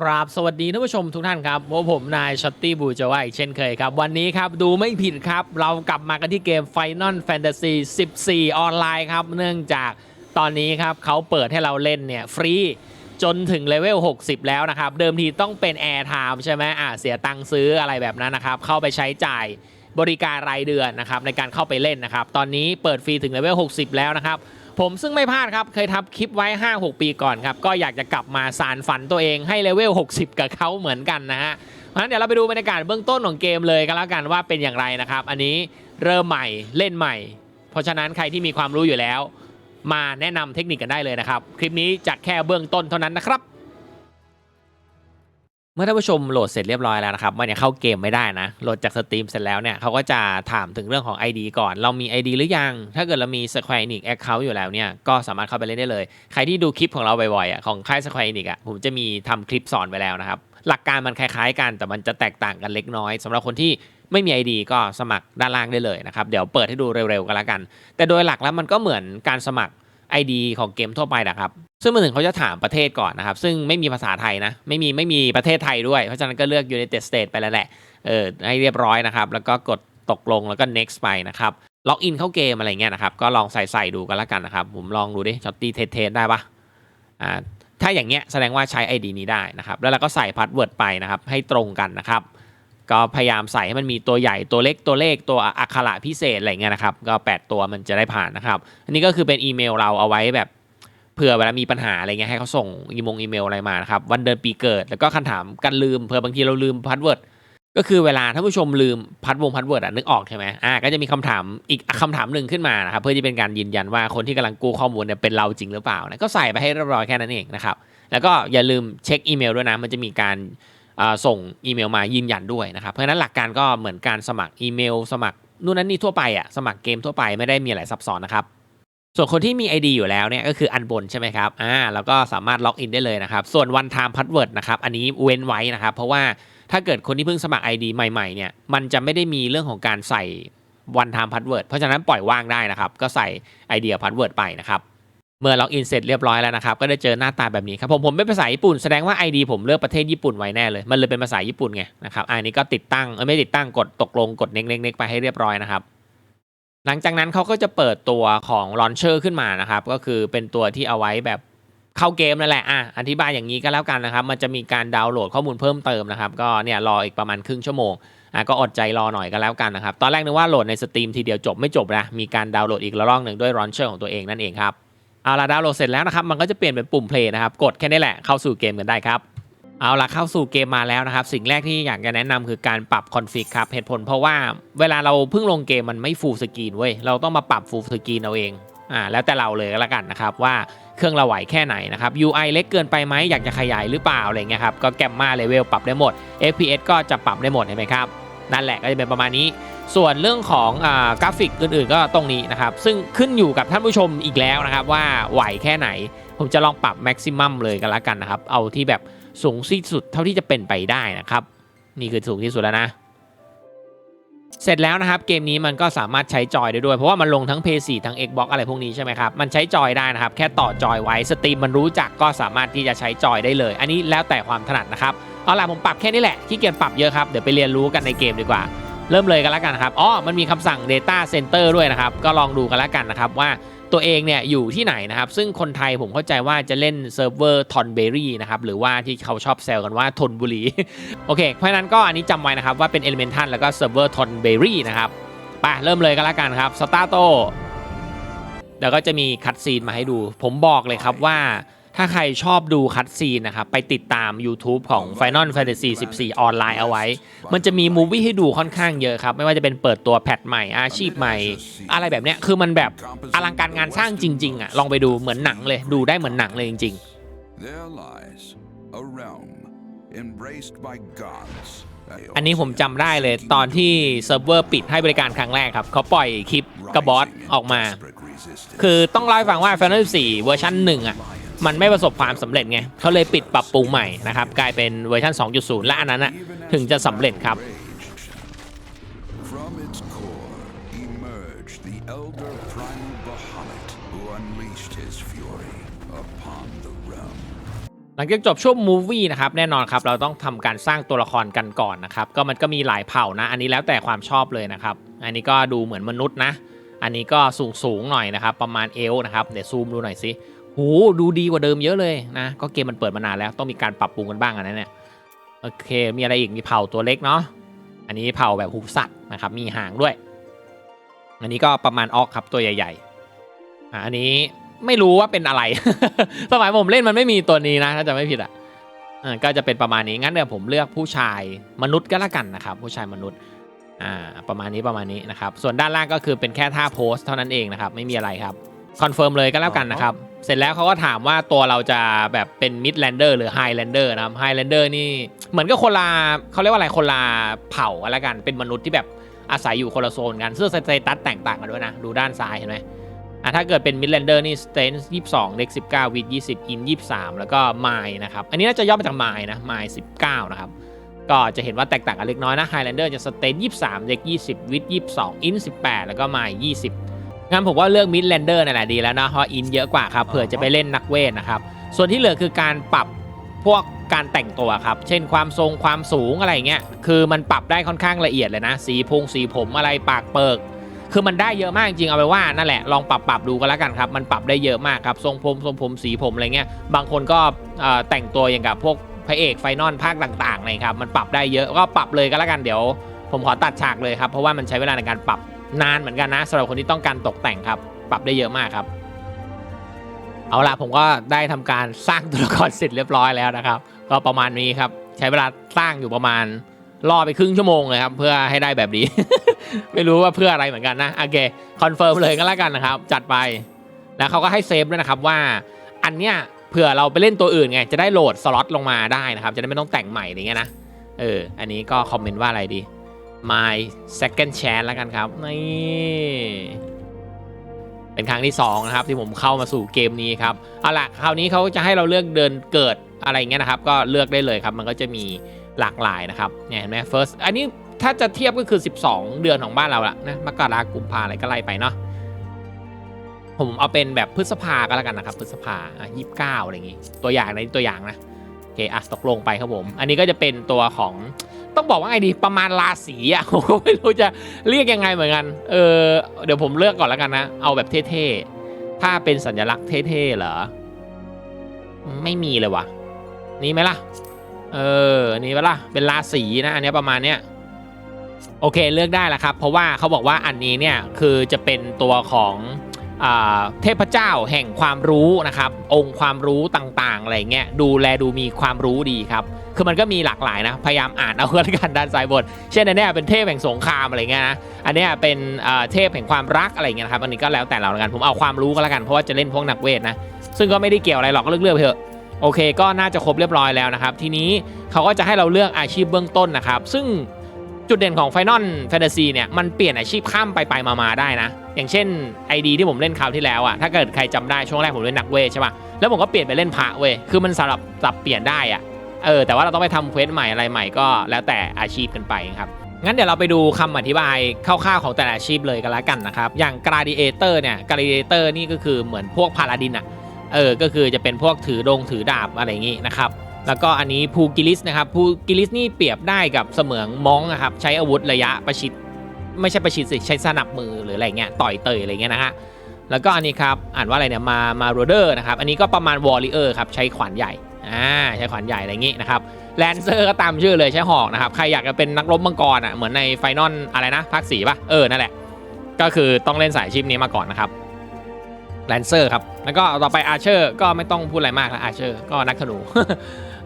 ครับสวัสดีท่านผู้ชมทุกท่านครับพบผมนายช็อตตี้บูจาวาอีกเช่นเคยครับ วันนี้ครับดูไม่ผิดครับ เรากลับมากันที่เกม Final Fantasy 14 ออนไลน์ครับ เนื่องจากตอนนี้ครับเขาเปิดให้เราเล่นเนี่ยฟรีจนถึงเลเวล 60 แล้วนะครับ เดิมทีต้องเป็น Air Time ใช่ไหมอ่าเสียตังค์ซื้ออะไรแบบนั้นนะครับ เข้าไปใช้จ่ายบริการรายเดือนนะครับในการเข้าไปเล่นนะครับ ตอนนี้เปิดฟรีถึงเลเวล 60 แล้วนะครับ ผมซึ่งไม่พลาดครับ เคยทำคลิปไว้ 5-6 ปีก่อนครับ ก็อยากจะกลับมาสารฝันตัวเองให้เลเวล 60 กับเขาเหมือนกันนะฮะเพราะฉะนั้นเดี๋ยวเราไปดูบรรยากาศเบื้องต้นของเกมเลยกันแล้วกันว่าเป็นอย่างไรนะครับ อันนี้เริ่มใหม่เล่นใหม่ เพราะฉะนั้นใครที่มีความรู้อยู่แล้ว มาแนะนำเทคนิคกันได้เลยนะครับ คลิปนี้จะแค่เบื้องต้นเท่านั้นนะครับ เมื่อท่านผู้ชมโหลดเสร็จเรียบร้อยแล้วนะครับมันยังเข้าเกมไม่ได้นะ โหลดจากสตรีมเสร็จแล้วเนี่ยเขาก็จะถามถึงเรื่องของ ID ก่อน เรามี ID หรือยัง ถ้าเกิดเรามี Square Enix Account อยู่แล้วเนี่ย ก็สามารถเข้าไปเล่นได้เลย ใครที่ดูคลิปของเราบ่อยๆอะของค่าย Square Enix อะผมจะมีทำคลิปสอนไว้แล้วนะครับ หลักการมันคล้ายๆกัน แต่มันจะแตกต่างกันเล็กน้อยสำหรับคนที่ไม่มี ID ก็สมัครด้านล่างได้เลยนะครับเดี๋ยวเปิดให้ดูเร็วๆกันล้วกัน แต่โดยหลักแล้วมันก็เหมือนการสมัคร ID ของเกมทั่วไปนะครับ ซึ่งมือหนึ่งเขาจะถามประเทศก่อนนะครับ ซึ่งไม่มีภาษาไทยนะ ไม่มีไม่มีประเทศไทยด้วย เพราะฉะนั้นก็เลือก United States ไปแล้วแหละ เออให้เรียบร้อยนะครับ แล้วก็กดตกลงแล้วก็ next ไปนะครับ ล็อกอินเข้าเกมอะไรเงี้ยนะครับ ก็ลองใส่ใส่ดูกันล้วกันนะครับ ผมลองดูดิช็อตตี้เทสเทสได้ปะอ่า ถ้าอย่างเงี้ยแสดงว่าใช้ ID นี้ได้นะครับ แล้วเราก็ใส่พาสเวิร์ดไปนะครับ ให้ตรงกันนะครับ ก็พยายามใส่ให้มันมีตัวใหญ่ตัวเล็กตัวเลขตัวอักขระพิเศษอะไรเงี้ยนะครับ ก็ 8 ตัวมันจะได้ผ่านนะครับ อันนี้ก็คือเป็นอีเมลเราเอาไว้แบบ ผื่อเวลามีปัญหาอะไรเงี้ยให้เขาส่งอีมงอีเมลอะไรมานะครับวันเดือนปีเกิดแล้วก็คำถามกันลืมเผื่อบางทีเราลืมพาสเวิร์ดก็คือเวลาท่านผู้ชมลืมพัดวงพัดเวิร์ดอะนึกออกใช่ไหมอ่าก็จะมีคำถามอีกคำถามหนึ่งขึ้นมานะครับเพื่อที่เป็นการยืนยันว่าคนที่กำลังกู้ข้อมูลเนี่ยเป็นเราจริงหรือเปล่านะก็ใส่ไปให้เรียบร้อยแค่นั้นเองนะครับแล้วก็อย่าลืมเช็คอีเมลด้วยนะ มันจะมีการอ่าส่งอีเมลมายืนยันด้วยนะครับเพราะฉะนั้นหลักการก็เหมือนการสมัครอีเมล สมัครนู่นนั่นนี่ทั่วไปอะสมัครเกมทั่วไปไม่ได้มีอะไรซับซ้อนนะครับ ส่วนคนที่มี ID อยู่แล้วเนี่ยก็คืออันบนใช่ไหมครับอ่าแล้วก็สามารถล็อกอินได้เลยนะครับ ส่วน one time password นะครับ อันนี้เว้นไว้นะครับ เพราะว่าถ้าเกิดคนที่เพิ่งสมัคร ID ใหม่ๆเนี่ยมันจะไม่ได้มีเรื่องของการใส่ one time password เพราะฉะนั้นปล่อยว่างได้นะครับ ก็ใส่ ID กับ password ไปนะครับเมื่อล็อกอินเสร็จเรียบร้อยแล้วนะครับ ก็ได้เจอหน้าตาแบบนี้ครับ ผมผมเป็นภาษาญี่ปุ่นแสดงว่า ID ผมเลือกประเทศญี่ปุ่นไว้แน่เลย มันเลยเป็นภาษาญี่ปุ่นไงนะครับอันนี้ก็ติดตั้งเออไม่ติดตั้งกดตกลงกดเน็กเน็กไปให้เรียบร้อยนะครับ หลังจากนั้นเขาก็จะเปิดตัวของลอนเชอร์ขึ้นมานะครับ ก็คือเป็นตัวที่เอาไว้แบบเข้าเกมนั่นแหละอะอธิบายอย่างนี้ก็แล้วกันนะครับ มันจะมีการดาวน์โหลดข้อมูลเพิ่มเติมนะครับ ก็เนี่ยรออีกประมาณครึ่งชั่วโมงอะก็อดใจรอหน่อยก็แล้วกันนะครับ ตอนแรกนึกว่าโหลดในสตรีมทีเดียวจบไม่จบนะ มีการดาวน์โหลดอีกระลอกหนึ่งด้วยลอนเชอร์ของตัวเองนั่นเองครับ เอาละดาวน์โหลดเสร็จแล้วนะครับ มันก็จะเปลี่ยนเป็นปุ่มเพลย์นะครับ กดแค่นี้แหละเข้าสู่เกมกันได้ครับ เอาละเข้าสู่เกมมาแล้วนะครับ สิ่งแรกที่อยากจะแนะนำคือการปรับคอนฟิกครับเหตุผลเพราะว่าเวลาเราเพิ่งลงเกมมันไม่ฟูลสกรีนเว้ยเราต้องมาปรับฟูลสกรีนเอาเองอ่าแล้วแต่เราเลยก็แล้วกันนะครับว่าเครื่องเราไหวแค่ไหนนะครับ UI เล็กเกินไปไหมอยากจะขยายหรือเปล่าอะไรเงี้ยครับก็แกมมาเลเวลปรับได้หมด FPS ก็จะปรับได้หมดเห็นไหมครับนั่นแหละก็จะเป็นประมาณนี้ ส่วนเรื่องของอกราฟิกอื่นๆ ก็ตรงนี้นะครับ ซึ่งขึ้นอยู่กับท่านผู้ชมอีกแล้วนะครับว่าไหวแค่ไหน ผมจะลองปรับแม็กซิมัมเลยกันละกันนะครับ เอาที่แบบ สูงที่สุดเท่าที่จะเป็นไปได้นะครับ นี่คือสูงที่สุดแล้วนะ เสร็จแล้วนะครับเกมนี้มันก็สามารถใช้จอยได้ด้วย เพราะว่ามันลงทั้ง PS4 ทั้ง Xbox อะไรพวกนี้ใช่ไหมครับมันใช้จอยได้นะครับ แค่ต่อจอยไว้สตรีมมันรู้จักก็สามารถที่จะใช้จอยได้เลย อันนี้แล้วแต่ความถนัดนะครับเอาล่ะผมปรับแค่นี้แหละที่เกียจปรับเยอะครับเดี๋ยวไปเรียนรู้กันในเกมดีกว่าเริ่มเลยกันแล้วกันครับ อ๋อ มันมีคำสั่ง Data Center ด้วยนะครับ ก็ลองดูกันแล้วกันนะครับว่า ตัวเองเนี่ยอยู่ที่ไหนนะครับ ซึ่งคนไทยผมเข้าใจว่าจะเล่นเซิร์ฟเวอร์ทอนเบอรี่นะครับหรือว่าที่เขาชอบแซวกันว่าทนบุรี โอเค เพราะนั้นก็อันนี้จำไว้นะครับ ว่าเป็นเอลิเมนทัลแล้วก็เซิร์ฟเวอร์ทอนเบอรี่นะครับไปเริ่มเลยก็แล้วกันครับสตาร์โตเดี๋ยวก็จะมีคัดซีนมาให้ดู ผมบอกเลยครับว่า ถ้าใครชอบดูคัดซีนนะครับ ไปติดตาม YouTube ของ Final Fantasy 14 ออนไลน์เอาไว้ มันจะมีมูวี่ให้ดูค่อนข้างเยอะครับ ไม่ว่าจะเป็นเปิดตัวแพทใหม่อาชีพใหม่ อะไรแบบเนี้ยคือมันแบบอลังการงานสร้างจริงๆอะลองไปดูเหมือนหนังเลย ดูได้เหมือนหนังเลยจริง There lies a realm embraced by gods. ๆอันนี้ผมจำได้เลยตอนที่เซิร์ฟเวอร์ปิดให้บริการครั้งแรกครับ เขาปล่อยคลิปกระบอสออกมา คือต้องเล่าให้ฟังว่า Final Fantasy 4เวอร์ชัน1อะ มันไม่ประสบความสำเร็จไงเขาเลยปิดปรับปรุงใหม่นะครับ กลายเป็นเวอร์ชัน2.0 และอันนั้นอะถึงจะสำเร็จครับ From its core emerged the elder primal Bahamut, who unleashed his fury upon the realm. ลังจากจบช่วงมูฟวี่นะครับ แน่นอนครับเราต้องทำการสร้างตัวละครกันก่อนนะครับ ก็มันก็มีหลายเผ่านะ อันนี้แล้วแต่ความชอบเลยนะครับ อันนี้ก็ดูเหมือนมนุษย์นะ อันนี้ก็สูงสูงๆหน่อยนะครับ ประมาณเอวนะครับ เดี๋ยวซูมดูหน่อยสิ หูดูดีกว่าเดิมเยอะเลยนะ ก็เกมมันเปิดมานานแล้วต้องมีการปรับปรุงกันบ้างอันนั้นเนี่ยโอเค มีอะไรอีกมีเผ่าตัวเล็กเนาะอันนี้เผ่าแบบหูสัตว์นะครับมีหางด้วย อันนี้ก็ประมาณออกครับตัวใหญ่ๆอะอันนี้ไม่รู้ว่าเป็นอะไร สมัยผมเล่นมันไม่มีตัวนี้นะถ้าจะไม่ผิดอะก็จะเป็นประมาณนี้งั้นเดี๋ยวผมเลือกผู้ชายมนุษย์ก็แล้วกันนะครับ ผู้ชายมนุษย์อ่าประมาณนี้ประมาณนี้นะครับ ส่วนด้านล่างก็คือเป็นแค่ท่าโพสเท่านั้นเองนะครับ ไม่มีอะไรครับ คอนเฟิร์มเลยก็แล้วกันนะครับ เสร็จแล้วเขาก็ถามว่าตัวเราจะแบบเป็นมิดแลนเดอร์หรือไฮแลนเดอร์นะครับไฮแลนเดอร์นี่เหมือนกับคนละเขาเรียกว่าอะไรคนละเผ่ากันแล้วกันเป็นมนุษย์ที่แบบอาศัยอยู่คนละโซนกันเสื้อสเตตัสแตกต่างกันด้วยนะ ดูด้านซ้ายเห็นไหมอะถ้าเกิดเป็น Midlander นี่ Stance 22 Dex 19 Wit 20 In 23แล้วก็ Mine นะครับ อันนี้น่าจะย่อมาจาก Mine นะ Mine 19นะครับ ก็จะเห็นว่าแตกต่างกันเล็กน้อยนะ Highlander จะ Stance 23 Dex 20 Wit 22 In 18แล้วก็ Mine 20 งั้นผมว่าเลือก Midlander นั่นแหละดีแล้วนะเพราะ In เยอะกว่าครับเผื่อจะไปเล่นนักเวทนะครับ ส่วนที่เหลือคือการปรับพวกการแต่งตัวครับ เช่นความทรงความสูงอะไรเงี้ย คือมันปรับได้ค่อนข้างละเอียดเลยนะ สีพุงสีผมอะไรปากเปิก คือมันได้เยอะมากจริงเอาไปว่านั่นแหละลองปรับปรับดูก็แล้วกันครับ มันปรับได้เยอะมากครับทรงผมทรงผมสีผมอะไรเงี้ย บางคนก็เอ่อแต่งตัวอย่างกับพวกพระเอกไฟนอลภาคต่างๆเลยครับ มันปรับได้เยอะก็ปรับเลยก็แล้วกันเดี๋ยว ผมขอตัดฉากเลยครับ เพราะว่ามันใช้เวลาในการปรับ นานเหมือนกันนะสำหรับคนที่ต้องการตกแต่งครับ ปรับได้เยอะมากครับ เอาละผมก็ได้ทำการสร้างตัวละครเสร็จเรียบร้อยแล้วนะครับ ก็ประมาณนี้ครับ ใช้เวลาสร้างอยู่ประมาณรอไปครึ่งชั่วโมงเลยครับ เพื่อให้ได้แบบนี้ ไม่รู้ว่าเพื่ออะไรเหมือนกันนะโอเคคอนเฟิร์มเลยก็แล้วกันนะครับ จัดไปแล้วเขาก็ให้เซฟด้วยนะครับว่าอันเนี้ยเผื่อเราไปเล่นตัวอื่นไงจะได้โหลดสล็อตลงมาได้นะครับ จะได้ไม่ต้องแต่งใหม่อย่างเงี้ยนะเอออันนี้ก็คอมเมนต์ว่าอะไรดี my second chance แล้วกันครับ นี่ เป็นครั้งที่2นะครับที่ผมเข้ามาสู่เกมนี้ครับ เอาล่ะคราวนี้เขาจะให้เราเลือกเดินเกิดอะไรเงี้ยนะครับ ก็เลือกได้เลยครับ มันก็จะมีหลากหลายนะครับเนี่ยเห็นไหม first อันนี้ถ้าจะเทียบก็คือ 12 เดือนของบ้านเราละนะ มกรากุมภาอะไรก็ไล่ไปเนาะ ผมเอาเป็นแบบพฤษภาก็แล้วกันนะครับ พฤษภายี่สิบเก้าอะไรอย่างงี้ ตัวอย่างในตัวอย่างนะ โอเค อะตกลงไปครับผม อันนี้ก็จะเป็นตัวของ ต้องบอกว่าไงดีประมาณราศีอะผมก็ไม่รู้จะเรียกยังไงเหมือนกัน เออเดี๋ยวผมเลือกก่อนแล้วกันนะ เอาแบบเท่ๆ ถ้าเป็นสัญลักษณ์เท่ๆเหรอ ไม่มีเลยวะนี่ไหมล่ะ เออ นี่ไหมล่ะ เป็นราศีนะอันนี้ประมาณเนี้ยโอเคเลือกได้แล้วครับ เพราะว่าเขาบอกว่าอันนี้เนี่ยคือจะเป็นตัวของ เทพเจ้าแห่งความรู้นะครับ องค์ความรู้ต่างๆอะไรเงี้ยดูแลดูมีความรู้ดีครับ คือมันก็มีหลากหลายนะ พยายามอ่านเอาก็แล้วกันด้านซ้ายบน เช่นอันเนี้ยเป็นเทพแห่งสงครามอะไรเงี้ยนะอันเนี้ยเป็นเอ่อเทพแห่งความรักอะไรเงี้ยนะครับอันนี้ก็แล้วแต่เราแล้วกันผมเอาความรู้ก็แล้วกันเพราะว่าจะเล่นพวกนักเวทนะซึ่งก็ไม่ได้เกี่ยวอะไรหรอกก็เลือกๆไปเถอะโอเค ก็น่าจะครบเรียบร้อยแล้วนะครับ ทีนี้เขาก็จะให้เราเลือกอาชีพเบื้องต้นนะครับ ซึ่ง จุดเด่นของ Final Fantasy เนี่ย มันเปลี่ยนอาชีพข้ามไปไปมามาได้นะ อย่างเช่น ID ที่ผมเล่นคราวที่แล้วอะถ้าเกิดใครจำได้ช่วงแรกผมเล่นนักเวทใช่ปะแล้วผมก็เปลี่ยนไปเล่นพระเวคือมันสำหรับสับเปลี่ยนได้อะเออ แต่ว่าเราต้องไปทำเควสใหม่อะไรใหม่ก็แล้วแต่อาชีพกันไปครับ งั้นเดี๋ยวเราไปดูคำอธิบายคร่าวๆของแต่ละอาชีพเลยกันล้วกันนะครับ อย่าง gladiator เนี่ย gladiator นี่ก็คือเหมือนพวกพาลาดินอะเออ ก็คือจะเป็นพวกถือดงถือดาบอะไรอย่างงี้นะครับ แล้วก็อันนี้พูกิลิสนะครับพูกิลิสนี่เปรียบได้กับเสมือนมองนะครับใช้อาวุธระยะประชิดไม่ใช่ประชิดสิใช้สนับมือหรืออะไรเงี้ยต่อยเตยอะไรเงี้ยนะฮะแล้วก็อันนี้ครับอ่านว่าอะไรเนี่ยมามาโรเดอร์นะครับอันนี้ก็ประมาณวอริเออร์ครับใช้ขวานใหญ่อ่าใช้ขวานใหญ่อะไรอย่างงี้นะครับแลนเซอร์ก็ตามชื่อเลยใช้หอกนะครับใครอยากจะเป็นนักรบมังกรอะเหมือนในไฟนอลอะไรนะภาคสี่ป่ะเออนั่นแหละก็คือต้องเล่นสายชีพนี้มาก่อนนะครับ แลนเซอร์ครับ แล้วก็ต่อไปอาร์เชอร์ก็ไม่ต้องพูดอะไรมากแล้วอาร์เชอร์ก็นักธนู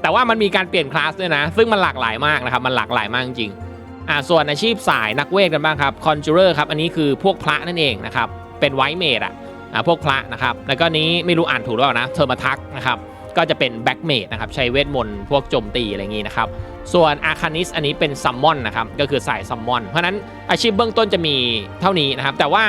แต่ว่ามันมีการเปลี่ยนคลาสด้วยนะ ซึ่งมันหลากหลายมากนะครับ มันหลากหลายมากจริงอ่าส่วนอาชีพสายนักเวทกันบ้างครับคอนจูเรอร์ครับ อันนี้คือพวกพระนั่นเองนะครับ เป็นไวท์เมดอะอ่าพวกพระนะครับ แล้วก็นี้ไม่รู้อ่านถูกหรือเปล่านะเทอร์มาทักนะครับ ก็จะเป็นแบ็กเมดนะครับ ใช้เวทมนต์พวกโจมตีอะไรอย่างนี้นะครับ ส่วนอาคานิสอันนี้เป็นซัมมอนนะครับ ก็คือสายซัมมอน เพราะฉะนั้นอาชีพเบื้องต้นจะมีเท่านี้นะครับ แต่ว่า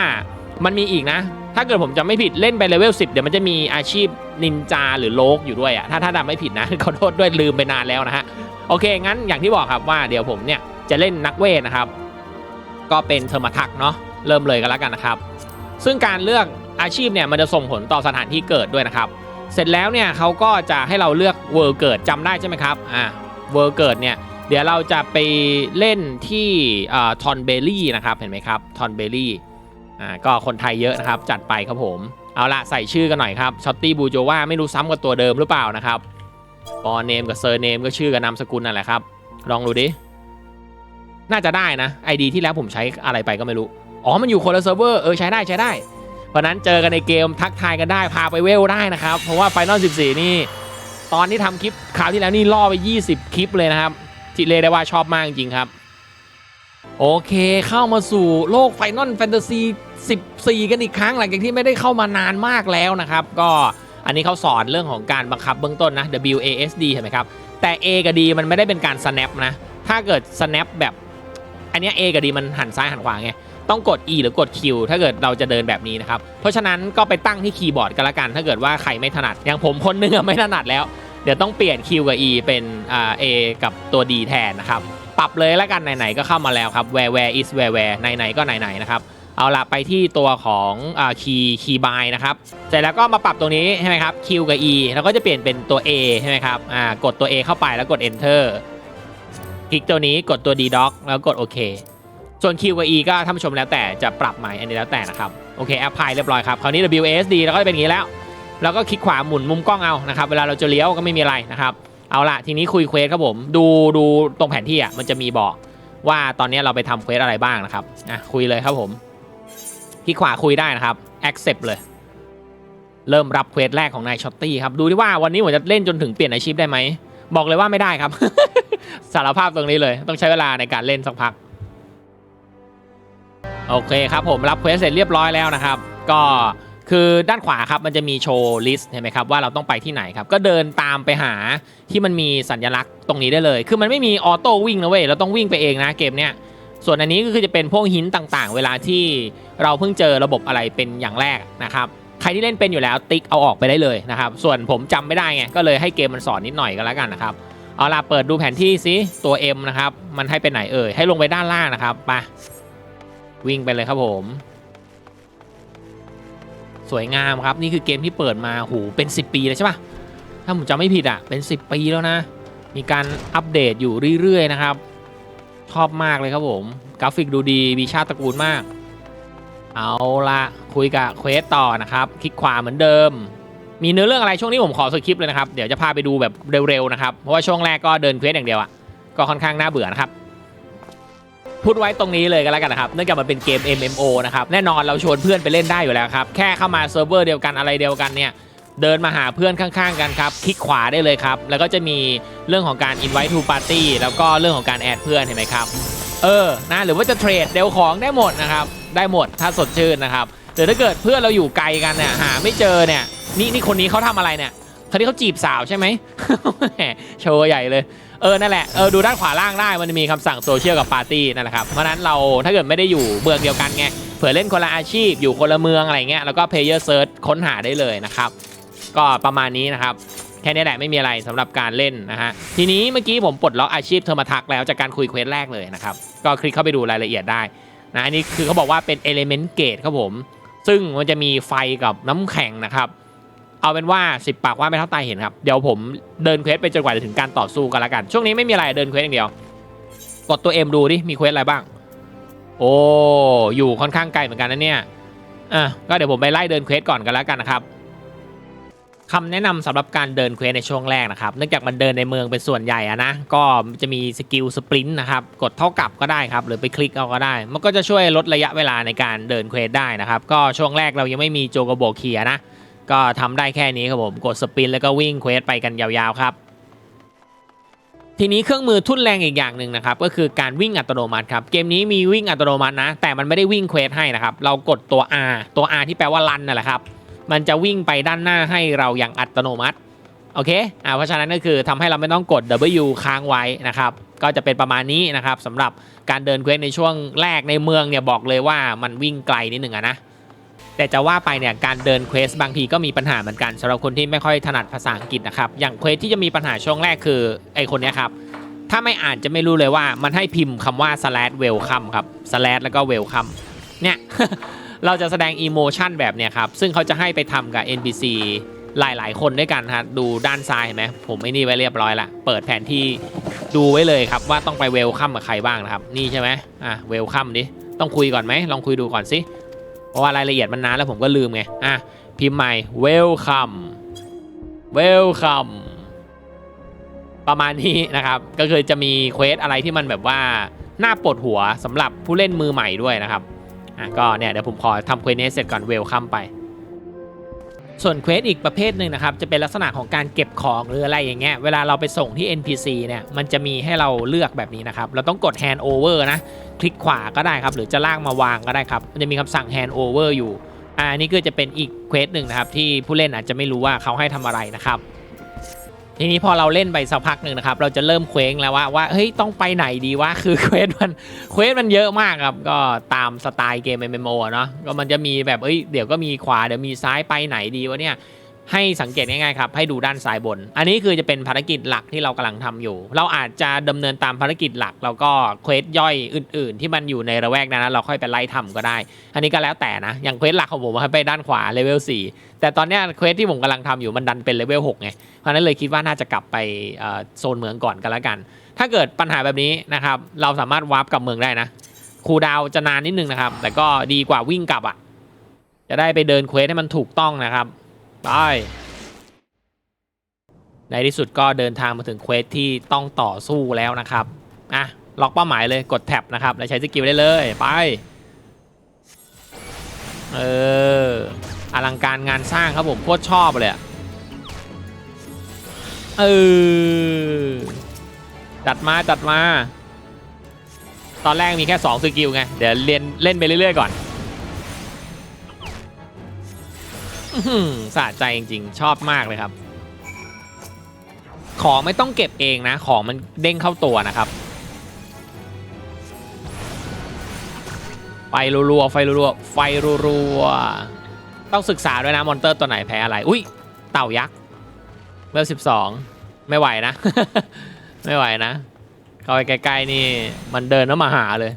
มันมีอีกนะ ถ้าเกิดผมจำไม่ผิดเล่นไปเลเวล10 เดี๋ยวมันจะมีอาชีพนินจาหรือโลกอยู่ด้วยอะถ้าถ้าจำไม่ผิดนะขอโทษด้วยลืมไปนานแล้วนะฮะโอเค งั้นอย่างที่บอกครับว่าเดี๋ยวผมเนี่ยจะเล่นนักเวทนะครับ ก็เป็นเทอร์มาทักเนาะเริ่มเลยกันแล้วกันนะครับ ซึ่งการเลือกอาชีพเนี่ยมันจะส่งผลต่อสถานที่เกิดด้วยนะครับ เสร็จแล้วเนี่ยเขาก็จะให้เราเลือกเวอร์เกิดจำได้ใช่ไหมครับอ่าเวอร์เกิดเนี่ยเดี๋ยวเราจะไปเล่นที่ทอนเบลลี่นะครับเห็นไหมครับทอนเบลลี่ อ่าก็คนไทยเยอะนะครับ จัดไปครับผม เอาละใส่ชื่อกันหน่อยครับช็อตตี้บูโจว่าไม่รู้ซ้ำกับตัวเดิมหรือเปล่านะครับปอเนมกับเซอร์เนมก็ชื่อกับนามสกุลนั่นแหละครับ ลองดูดิ น่าจะได้นะ ID ที่แล้วผมใช้อะไรไปก็ไม่รู้ อ๋อ มันอยู่คนละเซิร์ฟเวอร์ เออ ใช้ได้ใช้ได้ เพราะนั้นเจอกันในเกมทักทายกันได้ พาไปเวลได้นะครับ เพราะว่า Final 14 นี่ ตอนที่ทำคลิปคราวที่แล้วนี่ล่อไป 20 คลิปเลยนะครับจิเลได้ว่าชอบมากจริงครับ โอเคเข้ามาสู่โลก Final Fantasy 14 กันอีกครั้งหลังจากที่ไม่ได้เข้ามานานมากแล้วนะครับ ก็อันนี้เขาสอนเรื่องของการบังคับเบื้องต้นนะ WASD เห็นไหมครับ แต่ A กับ D มันไม่ได้เป็นการ snap นะ ถ้าเกิด snap แบบ อันเนี้ย A กับ D มันหันซ้ายหันขวาไงต้องกด E หรือกด Q ถ้าเกิดเราจะเดินแบบนี้นะครับ เพราะฉะนั้นก็ไปตั้งที่คีย์บอร์ดกันละกัน ถ้าเกิดว่าใครไม่ถนัด อย่างผมคนนึงอไม่ถนัดแล้ว เดี๋ยวต้องเปลี่ยน Q กับ E เป็น A กับตัว D แทนนะครับ ปรับเลยและกันไหนๆก็เข้ามาแล้วครับ where where is where where ไหนๆก็ไหนๆนะครับเอาละไปที่ตัวของอ่า key key buy นะครับเสร็จแล้วก็มาปรับตรงนี้ใช่ไหมครับ Q กับ E แล้วก็จะเปลี่ยนเป็นตัว A ใช่ไหมครับอ่ากดตัว A เข้าไปแล้วกด enter คลิกตัวนี้กดตัว D doc แล้วกดโอเคส่วน Q กับ E ก็ท่านผู้ชมแล้วแต่จะปรับใหม่อันนี้แล้วแต่นะครับโอเคแอปพลายเรียบร้อยครับคราวนี้ WSD แล้วก็จะเป็นอย่างนี้แล้ว แล้วก็คลิกขวาหมุนมุมกล้องเอานะครับเวลาเราจะเลี้ยวก็ไม่มีอะไรนะครับ เอาละทีนี้คุยเควสครับผม ดูดูตรงแผนที่อะมันจะมีบอกว่าตอนนี้เราไปทำเควสอะไรบ้างนะครับอะคุยเลยครับผมคลิกขวาคุยได้นะครับ accept เลย เริ่มรับเควสแรกของนายช็อตตี้ครับ ดูดิว่าวันนี้ผมจะเล่นจนถึงเปลี่ยนอาชีพได้ไหม บอกเลยว่าไม่ได้ครับ สารภาพตรงนี้เลย ต้องใช้เวลาในการเล่นสักพัก โอเคครับผมรับเควสเสร็จเรียบร้อยแล้วนะครับ ก็ คือด้านขวาครับมันจะมีโชว์ลิสต์เห็นไหมครับว่าเราต้องไปที่ไหนครับก็เดินตามไปหาที่มันมีสัญลักษณ์ตรงนี้ได้เลย คือมันไม่มีออโต้วิ่งนะเว้ยเราต้องวิ่งไปเองนะเกมเนี้ยส่วนอันนี้ก็คือจะเป็นพวกหินต่างๆ เวลาที่เราเพิ่งเจอระบบอะไรเป็นอย่างแรกนะครับใครที่เล่นเป็นอยู่แล้วติ๊กเอาออกไปได้เลยนะครับส่วนผมจำไม่ได้ไงก็เลยให้เกมมันสอนนิดหน่อยก็แล้วกันนะครับเอาล่ะเปิดดูแผนที่ซิตัว M นะครับมันให้ไปไหนเอ่ยให้ลงไปด้านล่างนะครับไปวิ่งไปเลยครับผม สวยงามครับนี่คือเกมที่เปิดมาหูเป็น 10 ปีแล้วใช่ปะถ้าผมจำไม่ผิดอะเป็น 10 ปีแล้วนะ มีการอัปเดตอยู่เรื่อยๆนะครับชอบมากเลยครับผมกราฟิกดูดีมีชาติตระกูลมาก เอาละคุยกับเควสต่อนะครับคลิกขวาเหมือนเดิม มีเนื้อเรื่องอะไรช่วงนี้ผมขอสคริปต์เลยนะครับเดี๋ยวจะพาไปดูแบบเร็วๆนะครับเพราะว่าช่วงแรกก็เดินเควสอย่างเดียวอะก็ค่อนข้างน่าเบื่อนะครับ พูดไว้ตรงนี้เลยก็แล้วกันนะครับ เนื่องจากมันเป็นเกม MMO นะครับแน่นอนเราชวนเพื่อนไปเล่นได้อยู่แล้วครับแค่เข้ามาเซิร์ฟเวอร์เดียวกันอะไรเดียวกันเนี่ยเดินมาหาเพื่อนข้างๆกันครับ คลิกขวาได้เลยครับ แล้วก็จะมีเรื่องของการ invite to party แล้วก็เรื่องของการแอดเพื่อนเห็นไหมครับ เออ นะ หรือว่าจะเทรดเดลของได้หมดนะครับ ได้หมด ถ้าสดชื่นนะครับหรือถ้าเกิดเพื่อนเราอยู่ไกลกันเนี่ย หาไม่เจอเนี่ย นี่นี่คนนี้เขาทำอะไรเนี่ยคนนี้เขาจีบสาวใช่ไหมแหมโชว์ใหญ่เลย เออ นั่นแหละ เออ ดูด้านขวาล่างได้ มันจะมีคำสั่งโซเชียลกับปาร์ตี้นั่นแหละครับ เพราะนั้นเราถ้าเกิดไม่ได้อยู่เมืองเดียวกันไง เผื่อเล่นคนละอาชีพ อยู่คนละเมืองอะไรเงี้ย แล้วก็ player search ค้นหาได้เลยนะครับ ก็ประมาณนี้นะครับ แค่นี้แหละไม่มีอะไรสำหรับการเล่นนะฮะ ทีนี้เมื่อกี้ผมปลดล็อกอาชีพเทอร์มาทักแล้วจากการคุยเควสแรกเลยนะครับ ก็คลิกเข้าไปดูรายละเอียดได้นะอันนี้คือเขาบอกว่าเป็น element gate ครับผม ซึ่งมันจะมีไฟกับน้ำแข็งนะครับ เอาเป็นว่า 10 ปากว่าไม่เท่าตายเห็นครับ เดี๋ยวผมเดินเควสไปจนกว่าจะถึงการต่อสู้กันละกัน ช่วงนี้ไม่มีอะไรเดินเควสอย่างเดียว กดตัว M ดูดิมีเควสอะไรบ้าง โอ้อยู่ค่อนข้างไกลเหมือนกันนะเนี่ยอะก็เดี๋ยวผมไปไล่เดินเควสก่อนกันล้วกันนะครับคำแนะนำสำหรับการเดินเควสในช่วงแรกนะครับ เนื่องจากมันเดินในเมืองเป็นส่วนใหญ่อะนะ ก็จะมีสกิลสปรินต์นะครับ กดเท่ากับก็ได้ครับ หรือไปคลิกเอาก็ได้ มันก็จะช่วยลดระยะเวลาในการเดินเควสได้นะครับ ก็ช่วงแรกเรายังไม่มีโจโกโบเคียนะ ก็ทำได้แค่นี้ครับผม กดสปินแล้วก็วิ่งเควสไปกันยาวๆครับ ทีนี้เครื่องมือทุ่นแรงอีกอย่างหนึ่งนะครับ ก็คือการวิ่งอัตโนมัติครับ เกมนี้มีวิ่งอัตโนมัตินะ แต่มันไม่ได้วิ่งเควสให้นะครับ เรากดตัว R ตัว R ที่แปลว่ารันนั่นแหละครับ มันจะวิ่งไปด้านหน้าให้เราอย่างอัตโนมัติโอเคอ่าเพราะฉะนั้นก็คือทำให้เราไม่ต้องกด W ค้างไว้นะครับ ก็จะเป็นประมาณนี้นะครับสำหรับการเดินเควสในช่วงแรกในเมืองเนี่ยบอกเลยว่ามันวิ่งไกลนิดหนึ่งอะนะ แต่จะว่าไปเนี่ยการเดินเควสบางทีก็มีปัญหาเหมือนกันสำหรับคนที่ไม่ค่อยถนัดภาษาอังกฤษนะครับอย่างเควสที่จะมีปัญหาช่วงแรกคือไอคนนี้ครับถ้าไม่อ่านจะไม่รู้เลยว่ามันให้พิมพ์คำว่า slash welcome ครับ slash แล้วก็ welcome เนี่ยเราจะแสดง emotion แบบเนี้ยครับ ซึ่งเขาจะให้ไปทำกับ NPC หลาย ๆ คนด้วยกันฮะดูด้านซ้ายเห็นไหมผมไอ้นี่ไว้เรียบร้อยละเปิดแผนที่ดูไว้เลยครับว่าต้องไปเวลคัมกับใครบ้างนะครับ นี่ใช่ไหมอะเวลคัมดิ ต้องคุยก่อนไหมลองคุยดูก่อนสิ ราะว่ารายละเอียดมันนานแล้วผมก็ลืมไง อะ พิมพ์ใหม่ Welcome Welcome ประมาณนี้นะครับ ก็คือจะมีเควสอะไรที่มันแบบว่าน่าปวดหัวสำหรับผู้เล่นมือใหม่ด้วยนะครับ อะก็เนี่ยเดี๋ยวผมขอทำเควสนี้เสร็จก่อนเวลคัมไป ส่วนเควสอีกประเภทหนึ่งนะครับจะเป็นลักษณะของการเก็บของหรืออะไรอย่างเงี้ยเวลาเราไปส่งที่ NPC เนี่ยมันจะมีให้เราเลือกแบบนี้นะครับ เราต้องกด hand over นะ คลิกขวาก็ได้ครับ หรือจะลากมาวางก็ได้ครับ มันจะมีคำสั่ง hand over อยู่อ่านี่ก็จะเป็นอีกเควสหนึ่งนะครับที่ผู้เล่นอาจจะไม่รู้ว่าเขาให้ทำอะไรนะครับ ทีนี้พอเราเล่นไปสักพักหนึ่งนะครับ เราจะเริ่มเคว้งแล้วว่าว่าเฮ้ยต้องไปไหนดีวะคือเควสมันเควสมันเยอะมากครับ ก็ตามสไตล์เกม MMO อะเนาะก็มันจะมีแบบเอ้ยเดี๋ยวก็มีขวาเดี๋ยวมีซ้ายไปไหนดีวะเนี่ย ให้สังเกตง่ายๆครับให้ดูด้านซ้ายบน อันนี้คือจะเป็นภารกิจหลักที่เรากำลังทำอยู่ เราอาจจะดำเนินตามภารกิจหลัก แล้วก็เควสย่อยอื่น ๆ ที่มันอยู่ในระแวกนั้นเราค่อยไปไล่ทำก็ได้ อันนี้ก็แล้วแต่นะอย่างเควสหลักของผมให้ไปด้านขวาเลเวล4แต่ตอนนี้เควสที่ผมกำลังทำอยู่มันดันเป็นเลเวล6ไงเพราะนั้นเลยคิดว่าน่าจะกลับไปโซนเมืองก่อนกันแล้วกัน ถ้าเกิดปัญหาแบบนี้นะครับเราสามารถวาร์ปกลับเมืองได้นะคูดาวจะนานนิดนึงนะครับแต่ก็ดีกว่าวิ่งกลับอะจะได้ไปเดินเควสให้มันถูกต้องนะครับ ไป ในที่สุดก็เดินทางมาถึงเควสที่ต้องต่อสู้แล้วนะครับอะล็อกเป้าหมายเลยกดแท็บนะครับ แล้วใช้สกิลได้เลยไป เออ อลังการงานสร้างครับผมโคตรชอบเลยเออจัดมาจัดมา ตอนแรกมีแค่ 2 สกิลไง เดี๋ยวเรียนเล่นไปเรื่อยๆก่อน สะใจจริงๆ ชอบมากเลยครับ ของไม่ต้องเก็บเองนะ ของมันเด้งเข้าตัวนะครับ ไฟรัวๆไฟรัวๆไฟรัวๆต้องศึกษาด้วยนะมอนเตอร์ตัวไหนแพ้อะไร อุ้ยเต่ายักษ์เวลสิบสองไม่ไหวนะ ไม่ไหวนะเข้าไปใกล้ๆนี่มันเดินน้ามาหาเลย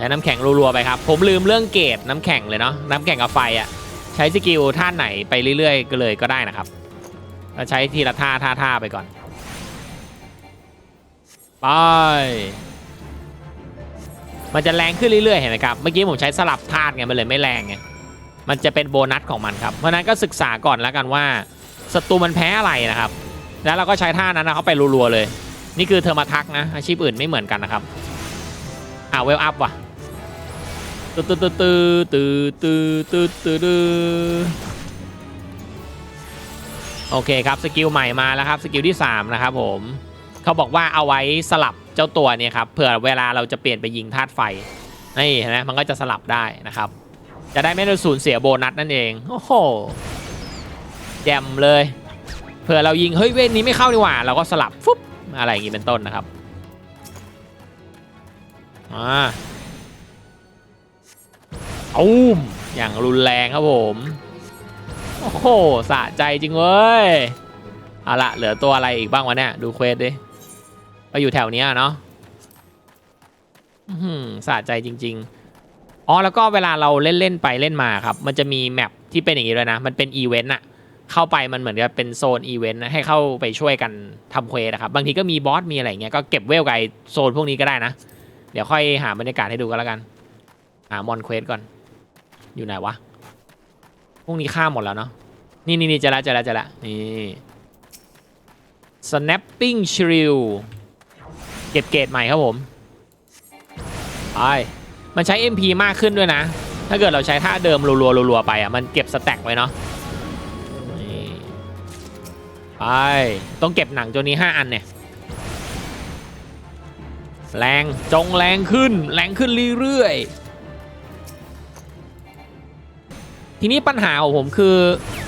ใช้น้ำแข็งรัวๆไปครับ ผมลืมเรื่องเกรดน้ำแข็งเลยเนาะน้ำแข็งกับไฟอะใช้สกิลท่าไหนไปเรื่อยๆก็เลยก็ได้นะครับเราใช้ทีละท่าท่าท่าไปก่อนไปมันจะแรงขึ้นเรื่อยๆเห็นไหมครับเมื่อกี้ผมใช้สลับธาตุไงมันเลยไม่แรงไงมันจะเป็นโบนัสของมันครับเพราะนั้นก็ศึกษาก่อนแล้วกันว่าศัตรูมันแพ้อะไรนะครับ แล้วเราก็ใช้ท่านั้นนะเขาไปรัวๆเลย นี่คือเทอร์มาทักนะ อาชีพอื่นไม่เหมือนกันนะครับอ่าเวลอัพว่ะ ตืดตืดตืดตืดตืดตืดตืดโอเคครับสกิลใหม่มาแล้วครับสกิลที่ 3 นะครับผมเขาบอกว่าเอาไว้สลับเจ้าตัวเนี่ยครับเผื่อเวลาเราจะเปลี่ยนไปยิงธาตุไฟนี่นะมันก็จะสลับได้นะครับ จะได้ไม่ต้องสูญเสียโบนัสนั่นเองโอ้โหแจ่มเลยเผื่อเรายิงเฮ้ยเวทนี้ไม่เข้าดีกว่า เราก็สลับฟุ๊บอะไรอย่างนี้เป็นต้นนะครับอ่า อุ้มอย่างรุนแรงครับผม โอ้โหสะใจจริงเว้ย เอาละเหลือตัวอะไรอีกบ้างวะเนี่ย ดูเควสดิก็อยู่แถวนี้เนาะสะใจจริง ๆ อ๋อ แล้วก็เวลาเราเล่นเล่น ๆ ไปเล่นมาครับ มันจะมีแมปที่เป็นอย่างนี้ด้วยนะ มันเป็นอีเวนต์อะเข้าไปมันเหมือนกับเป็นโซนอีเวนต์ให้เข้าไปช่วยกันทำเควสนะครับ บางทีก็มีบอสมีอะไรเงี้ย ก็เก็บเวลไกโซนพวกนี้ก็ได้นะ เดี๋ยวค่อยหาบรรยากาศให้ดูกันแล้วกัน หามอนเควสก่อน อยู่ไหนวะ พวกนี้ฆ่าหมดแล้วเนาะ นี่นี่นี่เจะละเจะละเจะละนี่ snapping shrill เก็บเกรดใหม่ครับผมไปมันใช้ MP มากขึ้นด้วยนะ ถ้าเกิดเราใช้ท่าเดิมรัวๆรัวๆไปอะ มันเก็บสแต็กไว้เนาะไป ต้องเก็บหนังตัวนี้ 5 อันเนี่ย แรง จงแรงขึ้น แรงขึ้นเรื่อยๆ ทีนี้ปัญหาของผมคือ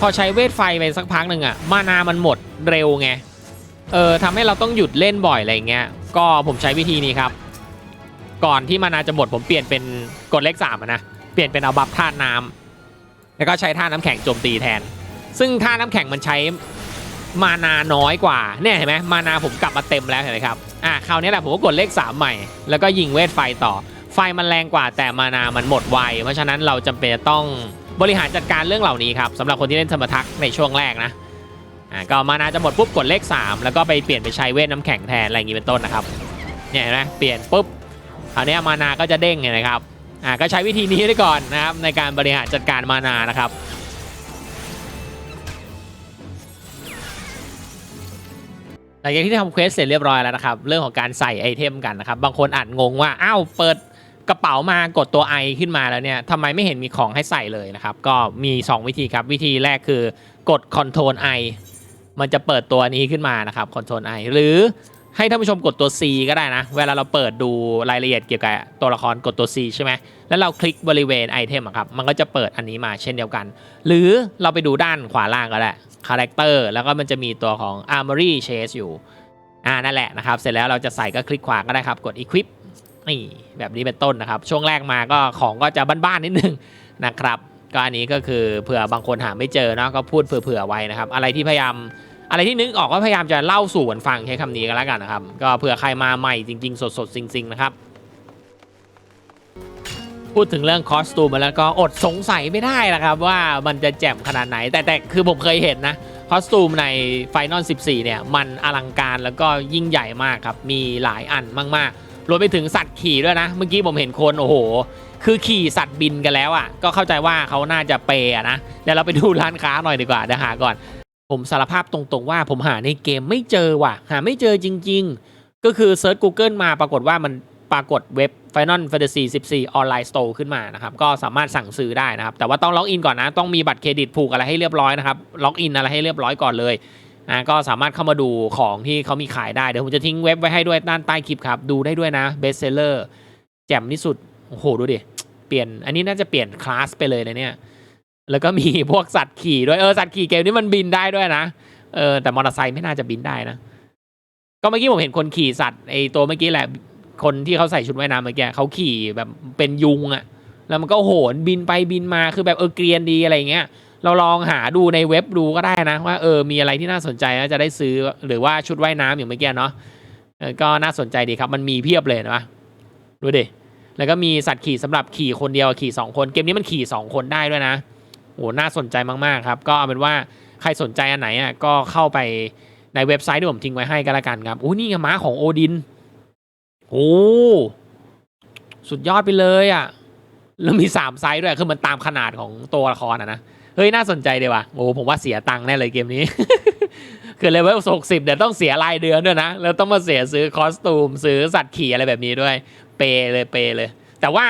พอใช้เวทไฟไปสักพักหนึ่งอะมานามันหมดเร็วไง เออทำให้เราต้องหยุดเล่นบ่อยอะไรเงี้ย ก็ผมใช้วิธีนี้ครับ ก่อนที่มานาจะหมดผมเปลี่ยนเป็นกดเลขสามนะ เปลี่ยนเป็นเอาบัฟท่าน้ำแล้วก็ใช้ท่าน้ำแข็งโจมตีแทน ซึ่งท่าน้ำแข็งมันใช้มานาน้อยกว่า เนี่ยเห็นไหมมานาผมกลับมาเต็มแล้วเห็นไหมครับ อะคราวนี้แหละผมก็กดเลขสามใหม่ แล้วก็ยิงเวทไฟต่อ ไฟมันแรงกว่าแต่มานามันหมดไว เพราะฉะนั้นเราจำเป็นจะต้อง บริหารจัดการเรื่องเหล่านี้ครับสำหรับคนที่เล่นสมทักในช่วงแรกนะอ่าก็มานาจะหมดปุ๊บกดเลข 3 แล้วก็ไปเปลี่ยนไปใช้เวทน้ำแข็งแทนอะไรอย่างงี้เป็นต้นนะครับเนี่ยเห็นไหมเปลี่ยนปุ๊บคราวนี้มานาก็จะเด้งเห็นไหมครับอ่าก็ใช้วิธีนี้ได้ก่อนนะครับในการบริหารจัดการมานานะครับหลังจากที่ทำเควสเสร็จเรียบร้อยแล้วนะครับ เรื่องของการใส่ไอเทมกันนะครับ บางคนอาจงงว่า อ้าว เปิด กระเป๋ามากดตัวไอขึ้นมาแล้วเนี่ยทำไมไม่เห็นมีของให้ใส่เลยนะครับ ก็มี 2 วิธีครับ วิธีแรกคือกด Ctrl I มันจะเปิดตัวนี้ขึ้นมานะครับ Ctrl I หรือให้ท่านผู้ชมกดตัว C ก็ได้นะ เวลาเราเปิดดูรายละเอียดเกี่ยวกับตัวละครกดตัว C ใช่ไหม แล้วเราคลิกบริเวณไอเทมครับ มันก็จะเปิดอันนี้มาเช่นเดียวกัน หรือเราไปดูด้านขวาล่างก็ได้คาแรคเตอร์แล้วก็มันจะมีตัวของ Armory Chase อยู่ อ่านั่นแหละนะครับ เสร็จแล้วเราจะใส่ก็คลิกขวาก็ได้ครับ กด equip นี่แบบนี้เป็นต้นนะครับ ช่วงแรกมาก็ของก็จะบ้านๆนิดนึงนะครับ ก็อันนี้ก็คือเผื่อบางคนหาไม่เจอเนาะก็พูดเผื่อๆไว้นะครับ อะไรที่พยายามอะไรที่นึกออกก็พยายามจะเล่าสู่กันฟังใช้คำนี้ก็แล้วกันนะครับ ก็เผื่อใครมาใหม่จริง ๆ สดๆจริง ๆ นะครับพูดถึงเรื่องคอสตูมมาแล้วก็อดสงสัยไม่ได้นะครับ ว่ามันจะแจ่มขนาดไหน แต่แต่คือผมเคยเห็นนะคอสตูมใน Final 14 เนี่ย มันอลังการแล้วก็ยิ่งใหญ่มากครับ มีหลายอันมากๆ รวมไปถึงสัตว์ขี่ด้วยนะ เมื่อกี้ผมเห็นคนโอ้โห คือขี่สัตว์บินกันแล้วอะ ก็เข้าใจว่าเขาน่าจะเปย์อะนะเดี๋ยวเราไปดูร้านค้าหน่อยดีกว่าเดี๋ยวหาก่อน ผมสารภาพตรงๆว่าผมหาในเกมไม่เจอว่ะ หาไม่เจอจริง ๆ ก็คือเซิร์ช Google มาปรากฏว่ามันปรากฏเว็บ Final Fantasy 14 Online Store ขึ้นมานะครับ ก็สามารถสั่งซื้อได้นะครับ แต่ว่าต้องล็อกอินก่อนนะ ต้องมีบัตรเครดิตผูกอะไรให้เรียบร้อยนะครับ ล็อกอินอะไรให้เรียบร้อยก่อนเลย นะก็สามารถเข้ามาดูของที่เขามีขายได้ เดี๋ยวผมจะทิ้งเว็บไว้ให้ด้วยด้านใต้คลิปครับ ดูได้ด้วยนะ Best Seller แจ่มที่สุด โอ้โห ดูดิ เปลี่ยน อันนี้น่าจะเปลี่ยนคลาสไปเลยนะเนี่ย แล้วก็มีพวกสัตว์ขี่ด้วย เออ สัตว์ขี่เกมนี้มันบินได้ด้วยนะ เออ แต่มอเตอร์ไซค์ไม่น่าจะบินได้นะ ก็เมื่อกี้ผมเห็นคนขี่สัตว์ไอตัวเมื่อกี้แหละ คนที่เขาใส่ชุดว่ายน้ำเมื่อกี้เขาขี่แบบเป็นยุงอะแล้วมันก็โหนบินไปบินมา คือแบบเออเกรียนดีอะไรเงี้ย เราลองหาดูในเว็บดูก็ได้นะ ว่าเออมีอะไรที่น่าสนใจแล้วจะได้ซื้อหรือว่าชุดว่ายน้ำอย่างเมื่อกี้เนาะก็น่าสนใจดีครับ มันมีเพียบเลยนะดูดิแล้วก็มีสัตว์ขี่สำหรับขี่คนเดียวขี่สองคน เกมนี้มันขี่สองคนได้ด้วยนะโอ้น่าสนใจมากๆครับ ก็เอาเป็นว่าใครสนใจอันไหนอะก็เข้าไปในเว็บไซต์ที่ผมทิ้งไว้ให้ก็แล้วกันครับอู้นี่ไงม้าของโอดินโอ้สุดยอดไปเลยอะแล้วมี3ไซส์ด้วยคือมันตามขนาดของตัวละครอะนะ เฮ้ยน่าสนใจดีว่ะโอ้ผมว่าเสียตังค์แน่เลยเกมนี้ คือเลเวลหกสิบเดี๋ยวต้องเสียรายเดือนด้วยนะ แล้วต้องมาเสียซื้อคอสตูม ซื้อสัตว์ขี่อะไรแบบนี้ด้วย เปย์เลยเปย์เลย แต่ว่า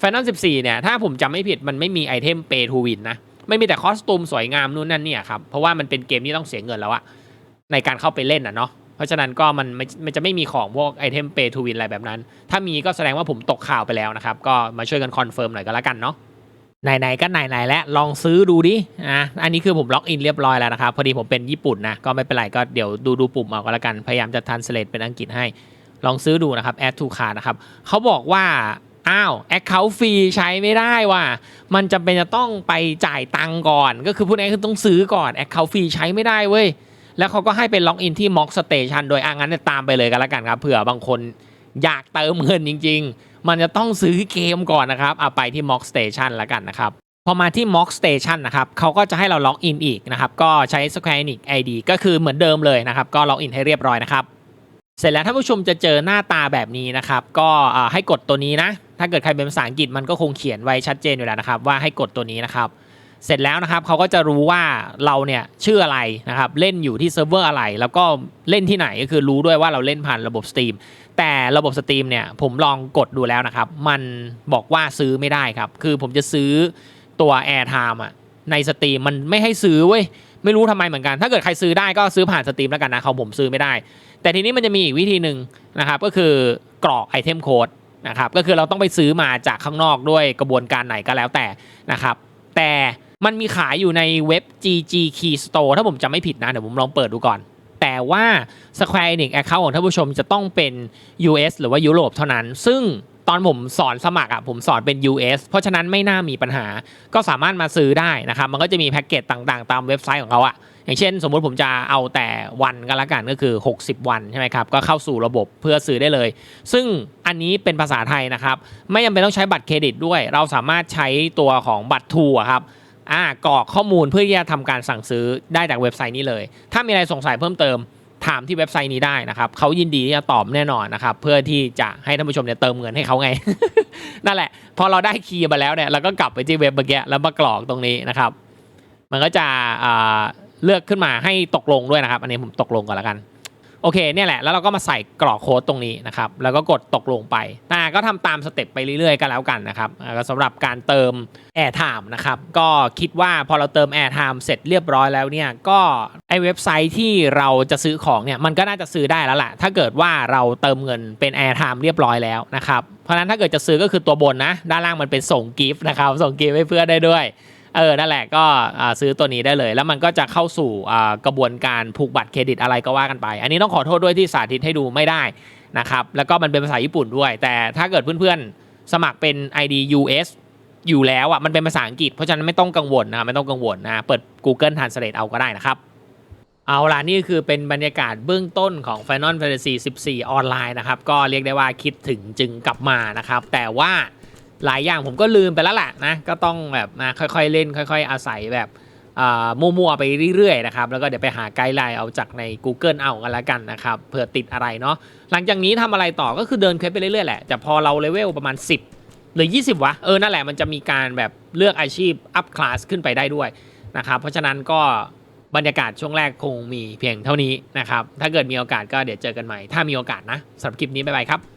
Final 14เนี่ย ถ้าผมจำไม่ผิดมันไม่มีไอเทมเปย์ทูวินนะ ไม่มีแต่คอสตูมสวยงามนู่นนั่นเนี่ยครับ เพราะว่ามันเป็นเกมที่ต้องเสียเงินแล้วอะในการเข้าไปเล่นอะเนาะเพราะฉะนั้นก็มันม่มันจะไม่มีของพวกไอเทมเปย์ทูวินอะไรแบบนั้น ถ้ามีก็แสดงว่าผมตกข่าวไปแล้วนะครับ ก็มาช่วยกันคอนเฟิร์มหน่อยก็แล้วกันเนาะ ไหนๆก็ไหนๆแล้วลองซื้อดูดิอะอันนี้คือผมล็อกอินเรียบร้อยแล้วนะครับ พอดีผมเป็นญี่ปุ่นนะ ก็ไม่เป็นไรก็เดี๋ยวดูดูปุ่มเอาก็แล้วกัน พยายามจะ translate เป็นอังกฤษให้ ลองซื้อดูนะครับ add to cart นะครับเขาบอกว่าอ้าว account ฟรีใช้ไม่ได้ว่ะมันจำเป็นจะต้องไปจ่ายตังก่อน ก็คือพูดง่ายๆคือต้องซื้อก่อน account ฟรีใช้ไม่ได้เว้ยแล้วเขาก็ให้ไปล็อกอินที่ Mock Station โดยอะงั้นตามไปเลยกันแล้วกันครับเผื่อบางคนอยากเติมเงินจริง ๆ มันจะต้องซื้อเกมก่อนนะครับเอาไปที่ Mock Station แล้วกันนะครับพอมาที่ Mock Station นะครับเขาก็จะให้เราล็อกอินอีกนะครับ ก็ใช้ Square Enix ID ก็คือเหมือนเดิมเลยนะครับ ก็ล็อกอินให้เรียบร้อยนะครับ เสร็จแล้วท่านผู้ชมจะเจอหน้าตาแบบนี้นะครับ ก็ให้กดตัวนี้นะ ถ้าเกิดใครเป็นภาษาอังกฤษมันก็คงเขียนไว้ชัดเจนอยู่แล้วนะครับ ว่าให้กดตัวนี้นะครับ เสร็จแล้วนะครับเขาก็จะรู้ว่าเราเนี่ยชื่ออะไรนะครับ เล่นอยู่ที่เซิร์ฟเวอร์อะไร แล้วก็เล่นที่ไหนก็คือรู้ด้วยว่าเราเล่นผ่านระบบ Steam แต่ระบบ Steam เนี่ยผมลองกดดูแล้วนะครับ มันบอกว่าซื้อไม่ได้ครับ คือผมจะซื้อตัว Airtime อะใน Steam มันไม่ให้ซื้อเว้ยไม่รู้ทำไมเหมือนกัน ถ้าเกิดใครซื้อได้ก็ซื้อผ่าน Steam แล้วกันนะเของผมซื้อไม่ได้ แต่ทีนี้มันจะมีอีกวิธีหนึ่งนะครับ ก็คือกรอกไอเทมโค้ดนะครับ ก็คือเราต้องไปซื้อมาจากข้างนอกด้วยกระบวนการไหนก็แล้วแต่นะครับ แต่มันมีขายอยู่ในเว็บ GG Key Store ถ้าผมจำไม่ผิดนะ เดี๋ยวผมลองเปิดดูก่อน แต่ว่า Square Enix Account ของท่านผู้ชมจะต้องเป็น US หรือว่ายุโรปเท่านั้น ซึ่งตอนผมสอนสมัครอะผมสอนเป็น US เพราะฉะนั้นไม่น่ามีปัญหา ก็สามารถมาซื้อได้นะครับ มันก็จะมีแพ็กเกจต่างๆ ตามเว็บไซต์ของเขาอะ อย่างเช่น สมมุติผมจะเอาแต่วันกันละกันก็คือ 60 วันใช่ไหมครับ ก็เข้าสู่ระบบเพื่อซื้อได้เลย ซึ่งอันนี้เป็นภาษาไทยนะครับ ไม่จำเป็นต้องใช้บัตรเครดิตด้วย เราสามารถใช้ตัวของบัตรทูอะครับ อ่ากรอกข้อมูลเพื่อที่จะทำการสั่งซื้อได้จากเว็บไซต์นี้เลย ถ้ามีอะไรสงสัยเพิ่มเติมถามที่เว็บไซต์นี้ได้นะครับเขายินดีที่จะตอบแน่นอนนะครับเพื่อที่จะให้ท่านผู้ชมเนี่ยเติมเงินให้เขาไง นั่นแหละ พอเราได้คีย์มาแล้วเนี่ยเราก็กลับไปที่เว็บเมื่อกี้แล้วมากรอกตรงนี้นะครับ มันก็จะอ่าเลือกขึ้นมาให้ตกลงด้วยนะครับ อันนี้ผมตกลงก่อนแล้วกัน โอเคเนี่ยแหละแล้วเราก็มาใส่กรอกโค้ดตรงนี้นะครับแล้วก็กดตกลงไปนะก็ทำตามสเต็ปไปเรื่อยๆกันแล้วกันนะครับอ่าก็สำหรับการเติม Airtime นะครับก็คิดว่าพอเราเติม Airtime เสร็จเรียบร้อยแล้วเนี่ยก็ไอเว็บไซต์ที่เราจะซื้อของเนี่ยมันก็น่าจะซื้อได้แล้วแหละถ้าเกิดว่าเราเติมเงินเป็น Airtime เรียบร้อยแล้วนะครับเพราะฉะนั้นถ้าเกิดจะซื้อก็คือตัวบนนะด้านล่างมันเป็นส่งกิฟต์นะครับส่งกิฟต์ให้เพื่อนได้ด้วย เออนั่นแหละก็ซื้อตัวนี้ได้เลย แล้วมันก็จะเข้าสู่กระบวนการผูกบัตรเครดิตอะไรก็ว่ากันไป อันนี้ต้องขอโทษด้วยที่สาธิตให้ดูไม่ได้นะครับแล้วก็มันเป็นภาษาญี่ปุ่นด้วย แต่ถ้าเกิดเพื่อนๆสมัครเป็น ID US อยู่แล้วอะมันเป็นภาษาอังกฤษเพราะฉะนั้นไม่ต้องกังวลนะไม่ต้องกังวลนะเปิด Google Translate เอาก็ได้นะครับเอาล่ะนี่คือเป็นบรรยากาศเบื้องต้นของ Final Fantasy 14 ออนไลน์นะครับ ก็เรียกได้ว่าคิดถึงจึงกลับมานะครับ แต่ว่า หลายอย่างผมก็ลืมไปแล้วแหละนะก็ต้องแบบนะค่อยๆเล่น ค่อย ๆ อาศัยแบบมั่วๆไปเรื่อยๆนะครับแล้วก็เดี๋ยวไปหาไกด์ไลน์เอาจากใน Google เอากันละกันนะครับเผื่อติดอะไรเนาะหลังจากนี้ทำอะไรต่อก็คือเดินเควสไปเรื่อยๆแหละแต่พอเราเลเวลประมาณ 10 หรือ 20 วะเออนั่นแหละมันจะมีการแบบเลือกอาชีพอัพคลาสขึ้นไปได้ด้วยนะครับเพราะฉะนั้นก็บรรยากาศช่วงแรกคงมีเพียงเท่านี้นะครับถ้าเกิดมีโอกาสก็เดี๋ยวเจอกันใหม่ ถ้ามีโอกาสนะสำหรับคลิปนี้บ๊ายบายครับ